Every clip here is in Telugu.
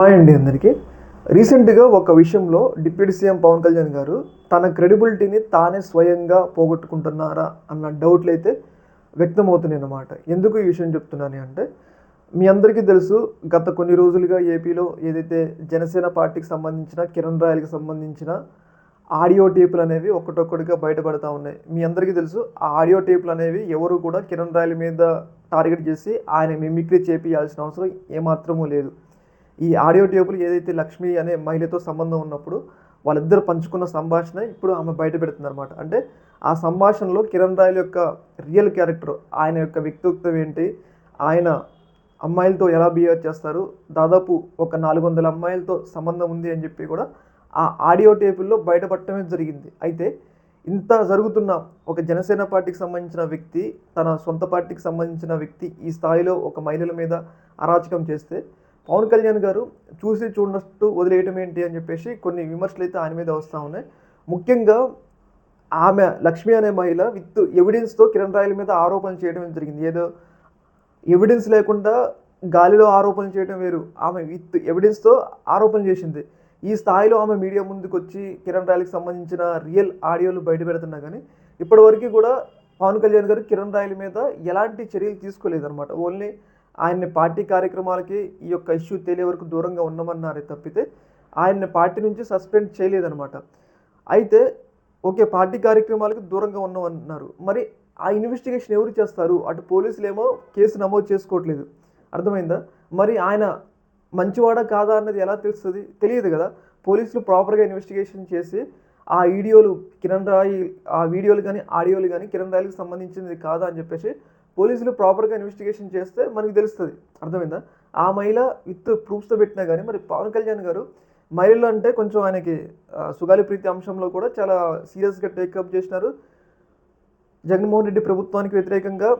హాయ్ అండి అందరికీ. రీసెంట్గా ఒక విషయంలో డిప్యూటీ సీఎం పవన్ కళ్యాణ్ గారు తన క్రెడిబిలిటీని తానే స్వయంగా పోగొట్టుకుంటున్నారా అన్న డౌట్లు అయితే వ్యక్తమవుతున్నాయి అన్నమాట ఎందుకు ఈ విషయం చెప్తున్నాను అంటే మీ అందరికీ తెలుసు గత కొన్ని రోజులుగా ఏపీలో ఏదైతే జనసేన పార్టీకి సంబంధించిన కిరణ్ రాయల్కి సంబంధించిన ఆడియో టేపులు అనేవి ఒకటొక్కటిగా బయటపడతా ఉన్నాయి. మీ అందరికీ తెలుసు ఆ ఆడియో టేపులు అనేవి ఎవరు కూడా కిరణ్ రాయల్ మీద టార్గెట్ చేసి ఆయన మిమిక్రీ చేపియాల్సిన అవసరం ఏమాత్రమూ లేదు. ఈ ఆడియో టేబుల్ ఏదైతే లక్ష్మి అనే మహిళతో సంబంధం ఉన్నప్పుడు వాళ్ళిద్దరు పంచుకున్న సంభాషణ ఇప్పుడు ఆమె బయట పెడుతుందన్నమాట. అంటే ఆ సంభాషణలో కిరణ్ రాయల్ యొక్క రియల్ క్యారెక్టర్ ఆయన యొక్క వ్యక్తిత్వం ఏంటి ఆయన అమ్మాయిలతో ఎలా బిహేవ్ చేస్తారు దాదాపు ఒక నాలుగు వందల అమ్మాయిలతో సంబంధం ఉంది అని చెప్పి కూడా ఆ ఆడియో టేపుల్లో బయటపడటమే జరిగింది. అయితే ఇంత జరుగుతున్న ఒక జనసేన పార్టీకి సంబంధించిన వ్యక్తి తన సొంత పార్టీకి సంబంధించిన వ్యక్తి ఈ స్థాయిలో ఒక మహిళల మీద అరాచకం చేస్తే పవన్ కళ్యాణ్ గారు చూసి చూడనట్టు వదిలేయటం ఏంటి అని చెప్పేసి కొన్ని విమర్శలు అయితే ఆయన మీద వస్తూ ఉన్నాయి. ముఖ్యంగా ఆమె లక్ష్మి అనే మహిళ విత్ ఎవిడెన్స్తో కిరణ్ రాయల మీద ఆరోపణలు చేయడం జరిగింది. ఏదో ఎవిడెన్స్ లేకుండా గాలిలో ఆరోపణలు చేయడం వేరు. ఆమె విత్ ఎవిడెన్స్తో ఆరోపణ చేసింది. ఈ స్థాయిలో ఆమె మీడియా ముందుకు వచ్చి కిరణ్ రాయలకు సంబంధించిన రియల్ ఆడియోలు బయట పెడుతున్నా కానీ ఇప్పటివరకు కూడా పవన్ కళ్యాణ్ గారు కిరణ్ రాయల మీద ఎలాంటి చర్యలు తీసుకోలేదన్నమాట. ఓన్లీ ఆయన్ని పార్టీ కార్యక్రమాలకి ఈ యొక్క ఇష్యూ తెలియ వరకు దూరంగా ఉన్నామన్నారే తప్పితే ఆయన్ని పార్టీ నుంచి సస్పెండ్ చేయలేదన్నమాట. అయితే ఓకే పార్టీ కార్యక్రమాలకు దూరంగా ఉన్నామన్నారు మరి ఆ ఇన్వెస్టిగేషన్ ఎవరు చేస్తారు? అటు పోలీసులు ఏమో కేసు నమోదు చేసుకోవట్లేదు. అర్థమైందా? మరి ఆయన మంచివాడా కాదా అన్నది ఎలా తెలుస్తుంది? తెలియదు కదా. పోలీసులు ప్రాపర్గా ఇన్వెస్టిగేషన్ చేసి ఆ వీడియోలు కిరణ్ రాయి ఆ వీడియోలు కానీ ఆడియోలు కానీ కిరణ్ రాయికి సంబంధించినది కాదా అని చెప్పేసి పోలీసులు ప్రాపర్గా ఇన్వెస్టిగేషన్ చేస్తే మనకి తెలుస్తుంది. అర్థమైందా? ఆ మహిళ విత్ ప్రూఫ్స్తో పెట్టినా కానీ మరి పవన్ కళ్యాణ్ గారు మహిళలు అంటే కొంచెం ఆయనకి సుగాలి ప్రీతి అంశంలో కూడా చాలా సీరియస్గా టేకప్ చేసినారు. జగన్మోహన్ రెడ్డి ప్రభుత్వానికి వ్యతిరేకంగా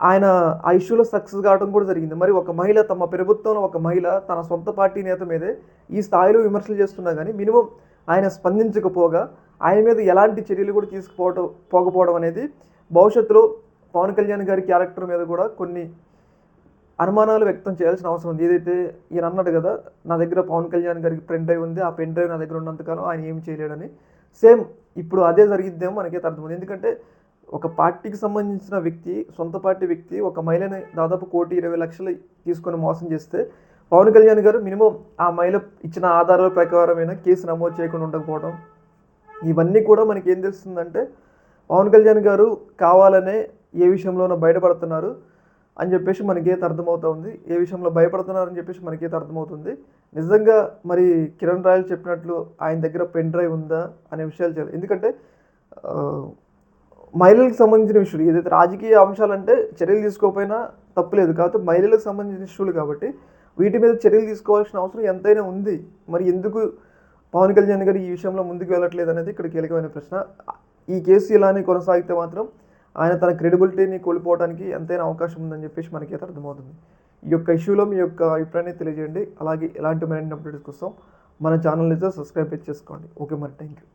ఆయన ఆ ఇష్యూలో సక్సెస్ కావడం కూడా జరిగింది. మరి ఒక మహిళ తమ ప్రభుత్వంలో ఒక మహిళ తన సొంత పార్టీ నేత మీదే ఈ స్థాయిలో విమర్శలు చేస్తున్నా కానీ మినిమం ఆయన స్పందించకపోగా ఆయన మీద ఎలాంటి చర్యలు కూడా తీసుకుపోవటం పోకపోవడం అనేది భవిష్యత్తులో పవన్ కళ్యాణ్ గారి క్యారెక్టర్ మీద కూడా కొన్ని అనుమానాలు వ్యక్తం చేయాల్సిన అవసరం ఉంది. ఏదైతే ఈయన అన్నాడు కదా నా దగ్గర పవన్ కళ్యాణ్ గారికి పెన్ డ్రైవ్ ఉంది ఆ పెన్ డ్రైవ్ నా దగ్గర ఉన్నంతకాలం ఆయన ఏం చేయలేడని. సేమ్ ఇప్పుడు అదే జరిగిద్దేమో మనకైతే అర్థమైంది ఎందుకంటే ఒక పార్టీకి సంబంధించిన వ్యక్తి సొంత పార్టీ వ్యక్తి ఒక మహిళని దాదాపు కోటి ఇరవై లక్షలు తీసుకొని మోసం చేస్తే పవన్ కళ్యాణ్ గారు మినిమం ఆ మహిళ ఇచ్చిన ఆధారాల ప్రకారమైన కేసు నమోదు చేయకుండా ఉండకపోవడం ఇవన్నీ కూడా మనకి ఏం తెలుస్తుందంటే పవన్ కళ్యాణ్ గారు కావాలనే ఏ విషయంలోనో బయటపడుతున్నారు అని చెప్పేసి మనకైతే అర్థమవుతుంది ఏ విషయంలో భయపడుతున్నారని చెప్పేసి మనకైతే అర్థమవుతుంది. నిజంగా మరి కిరణ్ రాయల్ చెప్పినట్లు ఆయన దగ్గర పెన్ డ్రైవ్ ఉందా అనే విషయాలు తెలియదు ఎందుకంటే మహిళలకు సంబంధించిన విషయాలు ఏదైతే రాజకీయ అంశాలంటే చర్యలు తీసుకోకపోయినా తప్పులేదు. కాకపోతే మహిళలకు సంబంధించిన ఇష్యూలు కాబట్టి వీటి మీద చర్యలు తీసుకోవాల్సిన అవసరం ఎంతైనా ఉంది. మరి ఎందుకు పవన్ కళ్యాణ్ గారు ఈ విషయంలో ముందుకు వెళ్ళట్లేదు అనేది ఇక్కడ కీలకమైన ప్రశ్న. ఈ కేసు ఇలానే కొనసాగితే మాత్రం ఆయన తన క్రెడిబిలిటీని కోల్పోవడానికి ఎంతైనా అవకాశం ఉందని చెప్పేసి మనకైతే అర్థమవుతుంది. ఈ యొక్క ఇష్యూలో మీ యొక్క అభిప్రాయాన్ని తెలియజేయండి. అలాగే ఎలాంటి మరిన్ని అప్డేట్స్ కోసం మన ఛానల్ని సబ్స్క్రైబ్ చేసుకోండి. ఓకే మరి థ్యాంక్ యూ